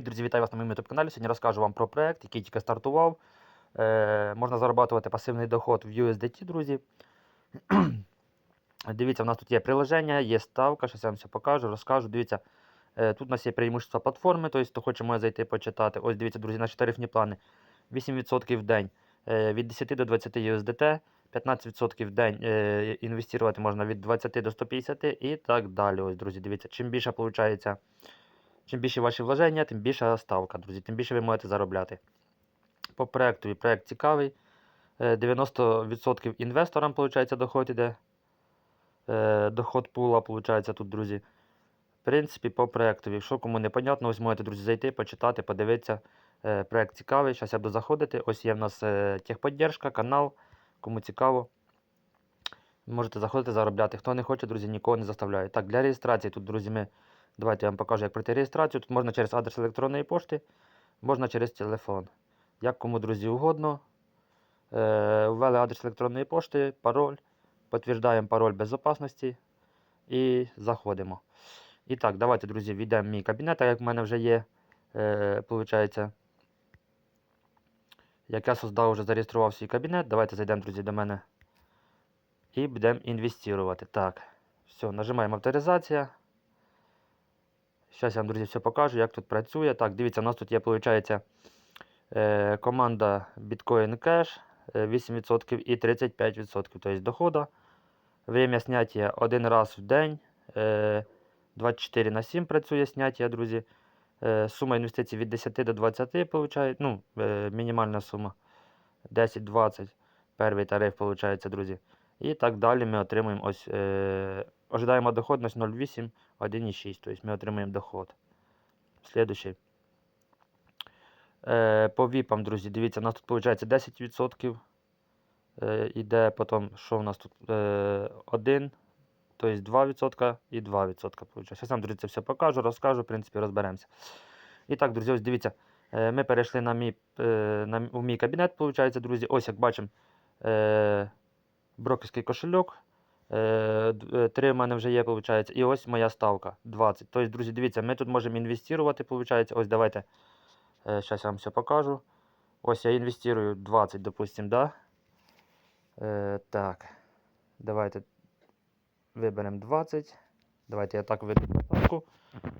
Друзі, вітаю вас на моєму YouTube каналі. Сьогодні розкажу вам про проект, який тільки стартував. Е, можна зарабатувати пасивний доход в USDT, друзі. Дивіться, у нас тут є приложення, є ставка, щось я вам все покажу, розкажу. Дивіться, е, тут у нас є преимущества платформи, тобто хто хоче може зайти почитати. Ось дивіться, друзі, наші тарифні плани. 8% в день е, від 10 до 20 USDT, 15% в день е, інвестувати можна від 20 до 150 і так далі. Ось, друзі, дивіться, чим більше виходить. Чим більше ваші вложення, тим більша ставка, друзі, тим більше ви можете заробляти. По проекту проект цікавий. Е, 90% інвесторам виходить, доход іде. Е, Доход пула, виходить, тут, друзі. В принципі, по проекту. Якщо кому не понятно, ось можете, друзі, зайти, почитати, подивитися. Е, Проект цікавий. Зараз я буду заходити. Ось є в нас е, техподдержка, канал. Кому цікаво. Можете заходити, заробляти. Хто не хоче, друзі, нікого не заставляє. Так, для реєстрації тут, друзі, ми. Давайте я вам покажу, як пройти реєстрацію. Тут можна через адрес електронної пошти, можна через телефон. Як кому, друзі, угодно. Е, ввели адрес електронної пошти, пароль. Підтверждаємо пароль безпечності і заходимо. І так, давайте, друзі, війдемо в мій кабінет, так як в мене вже є. Е, получається, як я создав, вже зареєстрував свій кабінет. Давайте зайдемо, друзі, до мене. І будемо інвестувати. Так, все, нажимаємо авторизація. Зараз я вам, друзі, все покажу, як тут працює. Так, дивіться, у нас тут є, виходить, е, команда Bitcoin Cash е, 8% і 35% тобто доходу. Время зняття один раз в день. Е, 24 на 7 працює зняття, друзі. Е, сума інвестицій від 10 до 20, виходить, ну, е, мінімальна сума 10-20. Перший тариф, виходить, друзі. І так далі ми отримуємо ось. Ожидаємо доходність 0,8, 1,6. Тобто ми отримуємо доход. Слідуючий. Е, по віпам, друзі, дивіться, у нас тут виходить 10%. Е, іде потім, що у нас тут? Е, 1, тобто 2% і 2%. Виходить. Зараз вам, друзі, це все покажу, розкажу, в принципі, розберемося. І так, друзі, ось дивіться. Е, ми перейшли на мій, е, на, в мій кабінет, виходить, друзі. Ось як бачимо. Е, брокерський кошельок. Е, е, Три в мене вже є, виходить. І ось моя ставка 20. Тобто, друзі, дивіться, ми тут можемо інвестувати, виходить. Ось давайте. Зараз я вам все покажу. Ось я інвестую 20, допустим, да? Е, так. Давайте виберемо 20. Давайте я так виберу ставку. Е,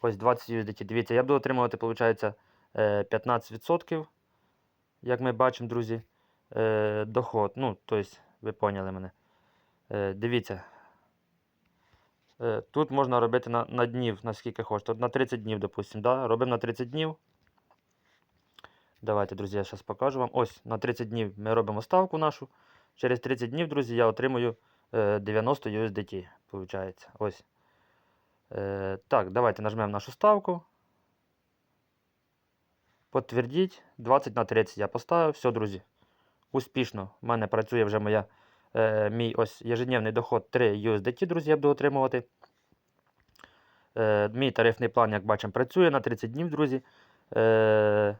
Ось 20 USDT. Дивіться, я буду отримувати, виходить, е, 15%. Як ми бачимо, друзі, е, доход. Ну, тобто, ви поняли мене. Е, Дивіться. Е, Тут можна робити на, на днів, наскільки хочете. На 30 днів, допустимо. Да? Робимо на 30 днів. Давайте, друзі, я зараз покажу вам. Ось на 30 днів ми робимо ставку нашу. Через 30 днів, друзі, я отримую е, 90 USDT. Виходить. Ось. Так, давайте нажмемо нашу ставку. Підтвердіть. 20 на 30 я поставив. Все, друзі. Успішно. У мене працює вже моя, е, мій ось ежедневний доход 3 USDT, друзі, я буду отримувати. Е, мій тарифний план, як бачимо, працює на 30 днів, друзі. Е,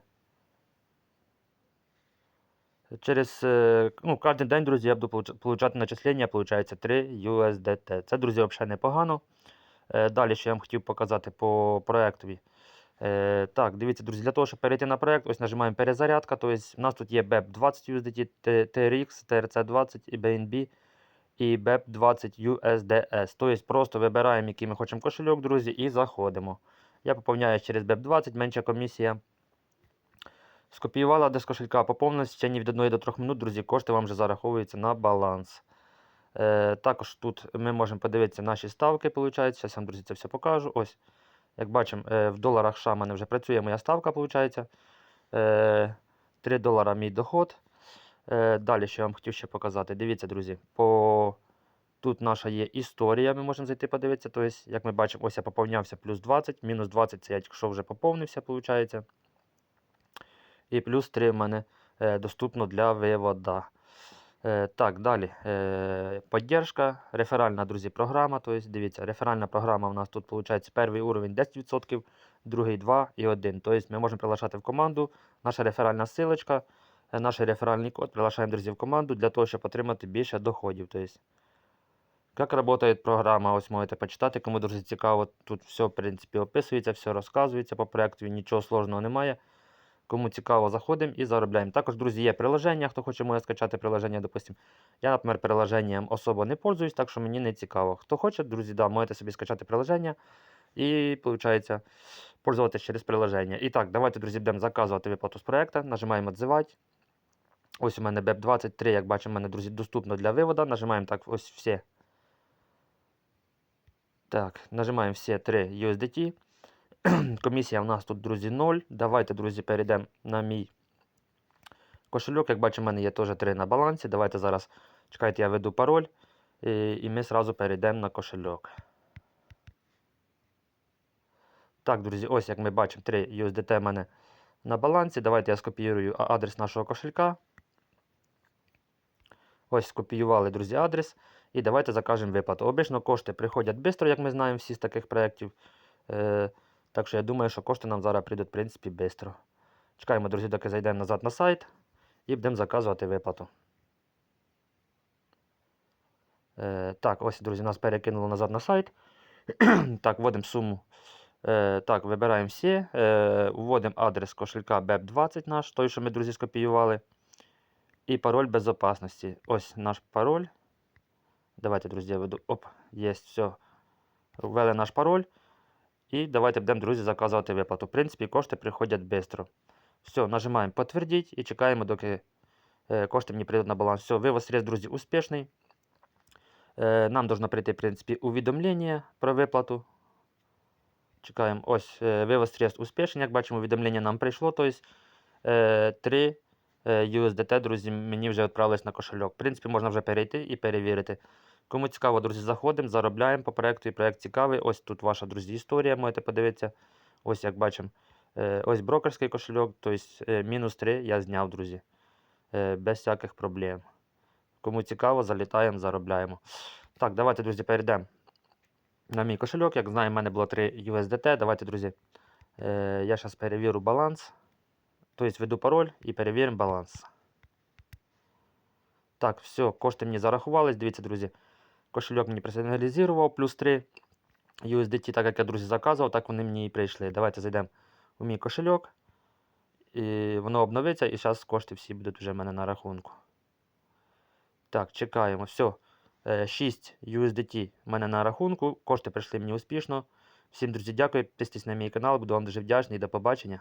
через е, ну, кожен день, друзі, я буду получ- получати начислення, виходить 3 USDT. Це, друзі, взагалі непогано. Е, Далі, що я вам хотів показати по проектові. Е, так, дивіться, друзі, для того, щоб перейти на проект, ось нажимаємо перезарядка. Тобто, у нас тут є BEP 20 USDT, TRX, TRC 20 і BNB і BEP 20 USDS. Тобто, просто вибираємо, який ми хочемо кошельок, друзі, і заходимо. Я поповняю через BEP 20, менша комісія. Скопіювала адрес кошелька, поповнилась в течение від 1 до 3 минут, друзі, кошти вам вже зараховуються на баланс. Е, також тут ми можемо подивитися наші ставки, виходить. Зараз я вам, друзі, це все покажу. Ось, як бачимо, е, в доларах США в мене вже працює моя ставка, виходить. Е, 3 долара мій доход. Е, далі, що я вам хотів ще показати. Дивіться, друзі, по... тут наша є історія, ми можемо зайти подивитися. Тобто, як ми бачимо, ось я поповнявся плюс 20, мінус 20 це я тільки що вже поповнився, виходить. І плюс 3 в мене е, доступно для вивода. Е, так, далі. Е, поддержка, реферальна, друзі, програма. Тобто, дивіться, реферальна програма у нас тут виходить перший уровень 10%, другий 2 і 1. Тобто ми можемо приглашати в команду. Наша реферальна силочка, е, наш реферальний код приглашаємо друзів в команду для того, щоб отримати більше доходів. Тобто, Як працює програма, ось можете почитати, кому дуже цікаво. Тут все, в принципі, описується, все розказується по проекту, нічого сложного немає. Кому цікаво, заходимо і заробляємо. Також, друзі, є приложення, хто хоче моє скачати приложення, допустим. Я, наприклад, приложенням особо не пользуюсь, так що мені не цікаво. Хто хоче, друзі, да, можете собі скачати приложення і, виходить, пользуватися через приложення. І так, давайте, друзі, будемо заказувати виплату з проекту. Нажимаємо «Відзивати». Ось у мене BEP23, як бачимо, у мене, друзі, доступно для виводу. Нажимаємо так, ось всі. Так, нажимаємо всі 3 USDT. Комісія у нас тут, друзі, 0. Давайте, друзі, перейдемо на мій кошельок. Як бачимо, у мене є теж 3 на балансі. Давайте зараз, чекайте, я веду пароль. І, і ми одразу перейдемо на кошельок. Так, друзі, ось як ми бачимо, 3 USDT в мене на балансі. Давайте я скопіюю адрес нашого кошелька. Ось скопіювали, друзі, адрес. І давайте закажемо виплату. Обично кошти приходять швидко, як ми знаємо всі з таких проєктів. Так що я думаю, що кошти нам зараз прийдуть, в принципі, швидко. Чекаємо, друзі, доки зайдемо назад на сайт і будемо заказувати виплату. Е, так, ось, друзі, нас перекинуло назад на сайт. так, вводимо суму. Е, так, вибираємо всі. Е, вводимо адрес кошелька BEP20 наш, той, що ми, друзі, скопіювали. І пароль безопасності. Ось наш пароль. Давайте, друзі, я веду. Оп, є, все. Ввели наш пароль. І давайте будемо, друзі, заказувати виплату. В принципі, кошти приходять швидко. Все, нажимаємо підтвердіть і чекаємо, доки е, кошти мені прийдуть на баланс. Все, вивод средств, друзі, успішний. Е, нам должно прийти, в принципі, увідомлення про виплату. Чекаємо. Ось е, вивод средств успішний. Як бачимо, увідомлення нам прийшло. Тобто е, 3 е, USDT, друзі, мені вже відправились на кошельок. В принципі, можна вже перейти і перевірити. Кому цікаво, друзі, заходимо, заробляємо по проекту. І проект цікавий. Ось тут ваша, друзі, історія, можете подивитися. Ось як бачимо. Е, ось брокерський кошельок, тобто е, мінус 3 я зняв, друзі. Е, без всяких проблем. Кому цікаво, залітаємо, заробляємо. Так, давайте, друзі, перейдемо на мій кошельок. Як знаємо, в мене було 3 USDT. Давайте, друзі, е, я зараз перевірю баланс. Тобто введу пароль і перевіримо баланс. Так, все, кошти мені зарахувались. Дивіться, друзі. Кошельок мені персоналізував плюс 3 USDT, так як я, друзі, заказував, так вони мені і прийшли. Давайте зайдемо у мій кошельок. І воно обновиться, і зараз кошти всі будуть вже в мене на рахунку. Так, чекаємо. Все. 6 USDT в мене на рахунку. Кошти прийшли мені успішно. Всім, друзі, дякую. Підписуйтесь на мій канал, буду вам дуже вдячний. До побачення.